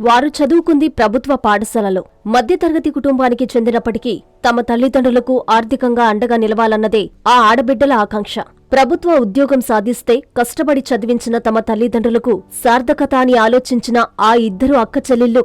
వారు చదువుకుంది ప్రభుత్వ పాఠశాలలో. మధ్యతరగతి కుటుంబానికి చెందినప్పటికీ తమ తల్లిదండ్రులకు ఆర్థికంగా అండగా నిలవాలన్నదే ఆ ఆడబిడ్డల ఆకాంక్ష. ప్రభుత్వ ఉద్యోగం సాధిస్తే కష్టపడి చదివించిన తమ తల్లిదండ్రులకు సార్థకత అని ఆలోచించిన ఆ ఇద్దరు అక్క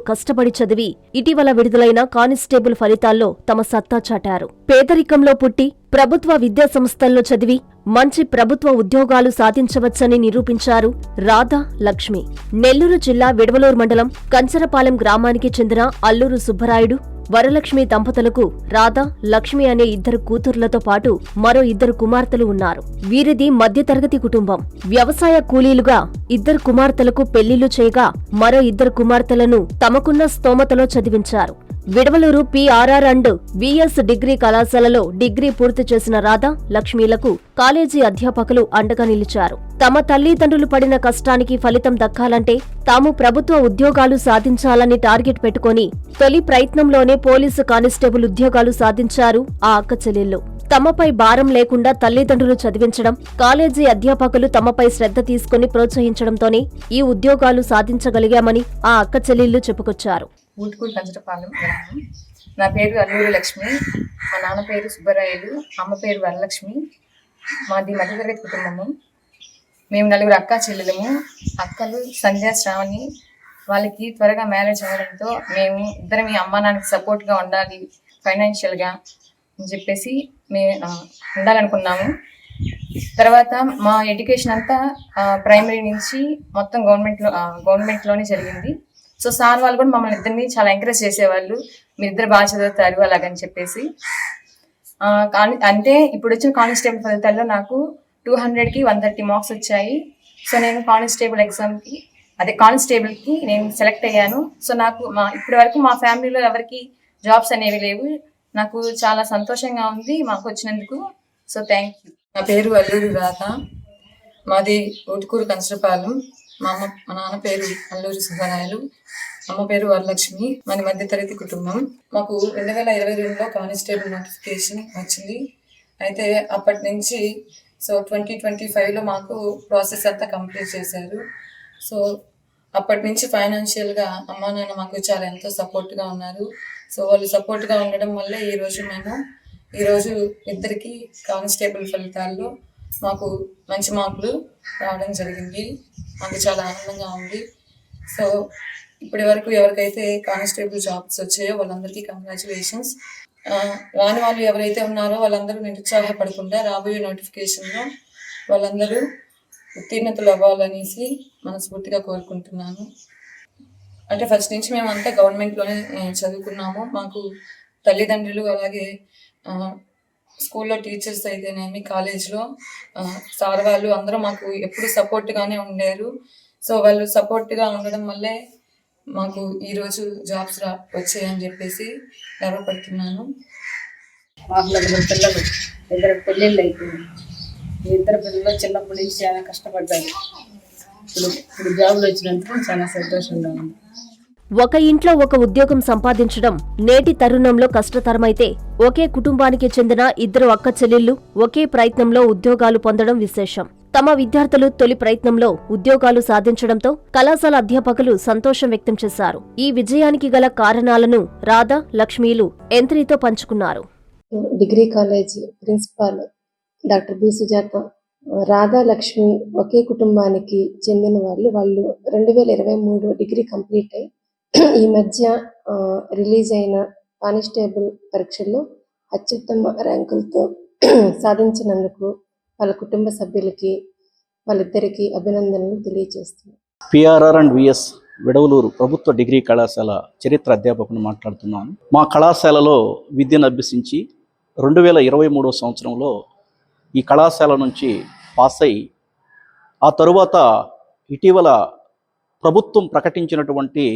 కష్టపడి చదివి ఇటీవల విడుదలైన కానిస్టేబుల్ ఫలితాల్లో తమ సత్తా చాటారు. పేదరికంలో పుట్టి ప్రభుత్వ విద్యా సంస్థల్లో చదివి మంచి ప్రభుత్వ ఉద్యోగాలు సాధించవచ్చని నిరూపించారు రాధా లక్ష్మి. నెల్లూరు జిల్లా విడవలూరు మండలం కంచరపాలెం గ్రామానికి చెందిన అల్లూరు సుబ్బరాయుడు వరలక్ష్మి దంపతులకు రాధ లక్ష్మి అనే ఇద్దరు కూతుర్లతో పాటు మరో ఇద్దరు కుమార్తెలు ఉన్నారు. వీరిది మధ్యతరగతి కుటుంబం. వ్యవసాయ కూలీలుగా ఇద్దరు కుమార్తెలకు పెళ్ళిళ్ళు చేయగా మరో ఇద్దరు కుమార్తెలను తమకున్న స్తోమతలో చదివించారు. Vidavaluru PRR and VS degree కళాశాలలో డిగ్రీ పూర్తి చేసిన రాధ లక్ష్మీలకు కాలేజీ అధ్యాపకులు అండగా నిలిచారు. తమ తల్లిదండ్రులు పడిన కష్టానికి ఫలితం దక్కాలంటే తాము ప్రభుత్వ ఉద్యోగాలు సాధించాలని టార్గెట్ పెట్టుకొని తొలి ప్రయత్నంలోనే పోలీసు కానిస్టేబుల్ ఉద్యోగాలు సాధించారు ఆ అక్క చెల్లెళ్ళు. తమపై భారం లేకుండా తల్లిదండ్రులు చదివించడం కాలేజీ అధ్యాపకులు తమపై శ్రద్ధ తీసుకుని ప్రోత్సహించడంతోనే ఈ ఉద్యోగాలు సాధించగలిగామని ఆ అక్కచెల్లెళ్ళు చెప్పుకొచ్చారు. ఊటుకూరు కంచటపాలెం గ్రామం. నా పేరు అల్లూరు లక్ష్మి. మా నాన్న పేరు సుబ్బరాయుడు. అమ్మ పేరు వరలక్ష్మి. మాది మధ్యతరగతి కుటుంబము. మేము నలుగురు అక్క చెల్లెలము. అక్కలు సంధ్య శ్రావణి వాళ్ళకి త్వరగా మ్యారేజ్ అవ్వడంతో మేము ఇద్దరం మీ అమ్మ నాన్నకి సపోర్ట్గా ఉండాలి ఫైనాన్షియల్గా అని చెప్పేసి మేము ఉండాలనుకున్నాము. తర్వాత మా ఎడ్యుకేషన్ అంతా ప్రైమరీ నుంచి మొత్తం గవర్నమెంట్లో గవర్నమెంట్లోనే జరిగింది. సో సార్ వాళ్ళు కూడా మమ్మల్ని ఇద్దరిని చాలా ఎంకరేజ్ చేసేవాళ్ళు. మీ ఇద్దరు బాగా చదువుతారు అలాగని చెప్పేసి. అంటే ఇప్పుడు వచ్చిన కానిస్టేబుల్ ఫలితాల్లో నాకు టూ హండ్రెడ్కి వన్ థర్టీ మార్క్స్ వచ్చాయి. సో నేను కానిస్టేబుల్ ఎగ్జామ్కి అదే కానిస్టేబుల్కి నేను సెలెక్ట్ అయ్యాను. సో నాకు మా ఇప్పటి వరకు మా ఫ్యామిలీలో ఎవరికి జాబ్స్ అనేవి లేవు. నాకు చాలా సంతోషంగా ఉంది మాకు వచ్చినందుకు. సో థ్యాంక్ యూ నా పేరు అల్లూరి రాధ. మాది ఊటుకూరు కంచరపాలెం మా అమ్మ మా నాన్న పేరు అల్లూరి సుబ్బరాయలు. అమ్మ పేరు వరలక్ష్మి. మన మధ్యతరగతి కుటుంబం. మాకు రెండు వేల ఇరవై రెండులో కానిస్టేబుల్ నోటిఫికేషన్ వచ్చింది. అయితే అప్పటి నుంచి సో ట్వంటీ ట్వంటీ ఫైవ్లో మాకు ప్రాసెస్ అంతా కంప్లీట్ చేశారు. సో అప్పటి నుంచి ఫైనాన్షియల్గా అమ్మ నాన్న మాకు చాలా ఎంతో సపోర్ట్గా ఉన్నారు. సో వాళ్ళు సపోర్ట్గా ఉండడం వల్లే ఈరోజు మేము ఈరోజు ఇద్దరికి కానిస్టేబుల్ ఫలితాల్లో మాకు మంచి మార్కులు రావడం జరిగింది. మాకు చాలా ఆనందంగా ఉంది. సో ఇప్పటి వరకు ఎవరికైతే కానిస్టేబుల్ జాబ్స్ వచ్చాయో వాళ్ళందరికీ కంగ్రాచులేషన్స్. రాని వాళ్ళు ఎవరైతే ఉన్నారో వాళ్ళందరూ నిరుత్సాహపడకుండా రాబోయే నోటిఫికేషన్లో వాళ్ళందరూ ఉత్తీర్ణతలు అవ్వాలనేసి మనస్ఫూర్తిగా కోరుకుంటున్నాను. అంటే ఫస్ట్ నుంచి మేము అంతా గవర్నమెంట్లోనే చదువుకున్నాము. మాకు తల్లిదండ్రులు అలాగే స్కూల్లో టీచర్స్ అయితేనేమి కాలేజ్లో సార్ వాళ్ళు అందరూ మాకు ఎప్పుడు సపోర్ట్గానే ఉండేరు. సో వాళ్ళు సపోర్ట్గా ఉండడం వల్లే మాకు ఈరోజు జాబ్స్ రా వచ్చాయని చెప్పేసి గర్వపడుతున్నాను. మాకు నలుగురు పిల్లలు ఇద్దరు పెళ్ళిళ్ళు అయిపోయింది ఇద్దరు పిల్లలు చిన్నప్పటి నుంచి చాలా కష్టపడ్డారు. ఇప్పుడు ఇప్పుడు జాబులు వచ్చినందుకు చాలా సంతోషంగా ఉంది. ఒక ఇంట్లో ఒక ఉద్యోగం సంపాదించడం నేటి తరుణంలో కష్టతరమైతే ఒకే కుటుంబానికి చెందిన ఇద్దరు అక్క చెల్లెళ్ళు ఒకే ప్రయత్నంలో ఉద్యోగాలు పొందడం విశేషం. తమ విద్యార్థులు తొలి ప్రయత్నంలో ఉద్యోగాలు సాధించడంతో కళాశాల అధ్యాపకులు సంతోషం వ్యక్తం చేశారు. ఈ విజయానికి గల కారణాలను రాధా లక్ష్మీలు ఎంత్రీతో పంచుకున్నారు. Degree college principal doctor B Sujatha Radha Lakshmi ఒకే కుటుంబానికి చెందిన వాళ్ళు వాళ్ళు రెండు వేల ఇరవై మూడు డిగ్రీ కంప్లీట్ అయి ఈ మధ్య రిలీజ్ అయిన కానిస్టేబుల్ పరీక్షల్లో అత్యుత్తమ ర్యాంకులతో సాధించినందుకు వాళ్ళ కుటుంబ సభ్యులకి వాళ్ళిద్దరికీ అభినందనలు తెలియజేస్తున్నాను. పిఆర్ఆర్ అండ్ విఎస్ విడవలూరు ప్రభుత్వ డిగ్రీ కళాశాల చరిత్ర అధ్యాపకుని మాట్లాడుతున్నాను. మా కళాశాలలో విద్యను అభ్యసించి రెండు వేల ఇరవై మూడో సంవత్సరంలో ఈ కళాశాల నుంచి పాస్ అయి ఆ తరువాత ఇటీవల ప్రభుత్వం ప్రకటించినటువంటి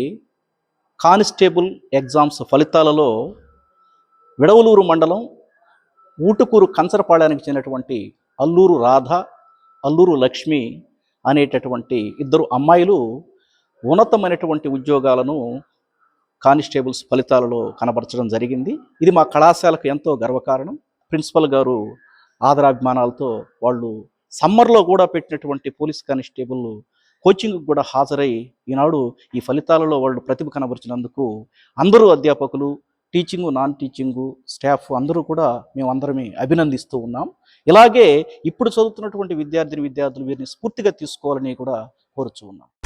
కానిస్టేబుల్ ఎగ్జామ్స్ ఫలితాలలో విడవలూరు మండలం ఊటుకూరు కంచరపాళ్యానికి చెందినటువంటి అల్లూరు రాధ అల్లూరు లక్ష్మి అనేటటువంటి ఇద్దరు అమ్మాయిలు ఉన్నతమైనటువంటి ఉద్యోగాలను కానిస్టేబుల్స్ ఫలితాలలో కనబరచడం జరిగింది. ఇది మా కళాశాలకు ఎంతో గర్వకారణం. ప్రిన్సిపల్ గారు ఆదరాభిమానాలతో వాళ్ళు సమ్మర్లో కూడా పెట్టినటువంటి పోలీస్ కానిస్టేబుల్ కోచింగ్కి కూడా హాజరై ఈనాడు ఈ ఫలితాలలో వాళ్ళు ప్రతిభ కనబరిచినందుకు అందరూ అధ్యాపకులు టీచింగు నాన్ టీచింగు స్టాఫ్ అందరూ కూడా మేము అందరమే అభినందిస్తూ ఉన్నాం. ఇలాగే ఇప్పుడు చదువుతున్నటువంటి విద్యార్థిని విద్యార్థులు వీరిని స్ఫూర్తిగా తీసుకోవాలని కూడా కోరుచు ఉన్నాం.